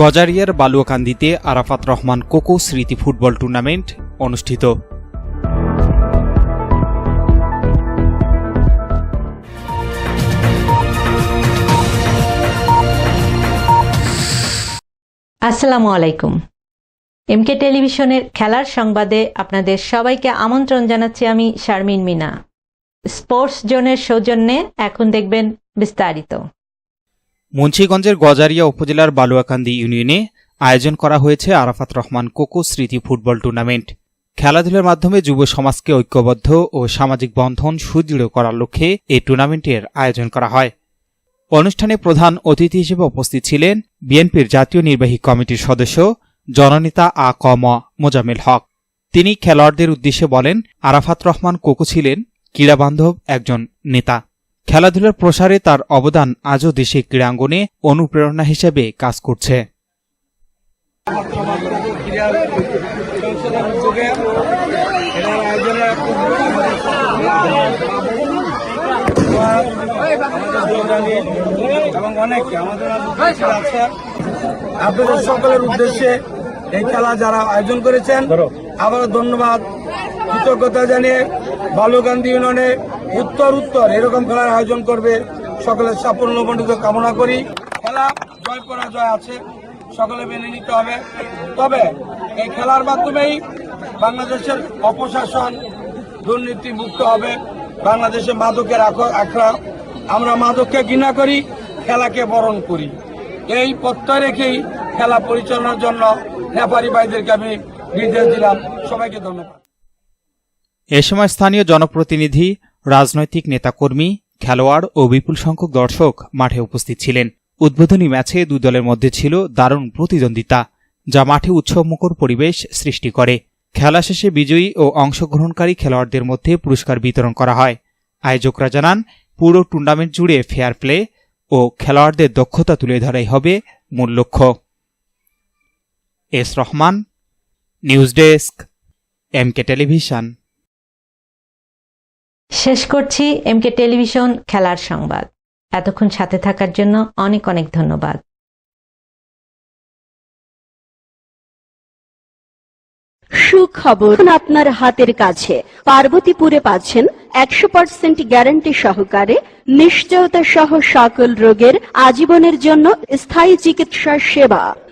গজারিয়ার বালুয়াকান্দিতে আরাফাত রহমান কোকো স্মৃতি football tournament অনুষ্ঠিত। আসসালামু আলাইকুম। এমকে টেলিভিশনের খেলার সংবাদে আপনাদের সবাইকে আমন্ত্রণ জানাচ্ছি আমি শারমিন মিনা। স্পোর্টস জোনের সৌজন্যে এখন দেখবেন বিস্তারিত। মুন্সীগঞ্জের গজারিয়া উপজেলার বালুয়াকান্দি ইউনিয়নে আয়োজন করা হয়েছে আরাফাত রহমান কোকো স্মৃতি ফুটবল টুর্নামেন্ট। খেলাধুলার মাধ্যমে যুব সমাজকে ঐক্যবদ্ধ ও সামাজিক বন্ধন সুদৃঢ় করার লক্ষ্যে এই টুর্নামেন্টের আয়োজন করা হয়। অনুষ্ঠানে প্রধান অতিথি হিসেবে উপস্থিত ছিলেন বিএনপির জাতীয় নির্বাহী কমিটির সদস্য জননেতা আ ক ম মোজামেল হক। তিনি খেলোয়াড়দের উদ্দেশ্যে বলেন, আরাফাত রহমান কোকো ছিলেন ক্রীড়াবান্ধব একজন নেতা। খেলাধুলার প্রসারে তার অবদান আজও দেশে ক্রীড়াঙ্গনে অনুপ্রেরণা হিসেবে কাজ করছে। এবং অনেকে আমাদের আছে আপনাদের সকলের উদ্দেশ্যে এই খেলা যারা আয়োজন করেছেন আবারও ধন্যবাদ কৃতজ্ঞতা জানিয়ে বালুকান্দি ইউনিয়নে উত্তর উত্তর, এরকম খেলার আয়োজন করবে। সকলের সাফল্য মণ্ডিত কামনা করি। খেলা জয় পরাজয় আছে, সকলে মেনে নিতে হবে। তবে এই খেলার মাধ্যমেই বাংলাদেশের অপশাসন দুর্নীতি মুক্ত হবে। বাংলাদেশে মাদকের আখ- আখড়া আমরা মাদককে ঘৃণা করি, খেলাকে বরণ করি। এই প্রত্যয় রেখেই খেলা পরিচালনার জন্য রেফারি ভাইদেরকে আমি নির্দেশ দিলাম। সবাইকে ধন্যবাদ। এ সময় স্থানীয় জনপ্রতিনিধি রাজনৈতিক নেতাকর্মী, খেলোয়াড় ও বিপুল সংখ্যক দর্শক মাঠে উপস্থিত ছিলেন। উদ্বোধনী ম্যাচে দুই দলের মধ্যে ছিল দারুণ প্রতিদ্বন্দ্বিতা, যা মাঠে উৎসবমুখর পরিবেশ সৃষ্টি করে। খেলা শেষে বিজয়ী ও অংশগ্রহণকারী খেলোয়াড়দের মধ্যে পুরস্কার বিতরণ করা হয়। আয়োজকরা জানান, পুরো টুর্নামেন্ট জুড়ে ফেয়ার প্লে ও খেলোয়াড়দের দক্ষতা তুলে ধরাই হবে মূল লক্ষ্য। S Rahman, news desk, MK television. শেষ করছি এমকে টেলিভিশন খেলার সংবাদ। এতক্ষণ সাথে থাকার জন্য অনেক অনেক ধন্যবাদ। সুখবর আপনার হাতের কাছে। পার্বতীপুরে পাচ্ছেন একশো পার্সেন্ট গ্যারান্টি সহকারে নিশ্চয়তা সহ সকল রোগের আজীবনের জন্য স্থায়ী চিকিৎসা সেবা।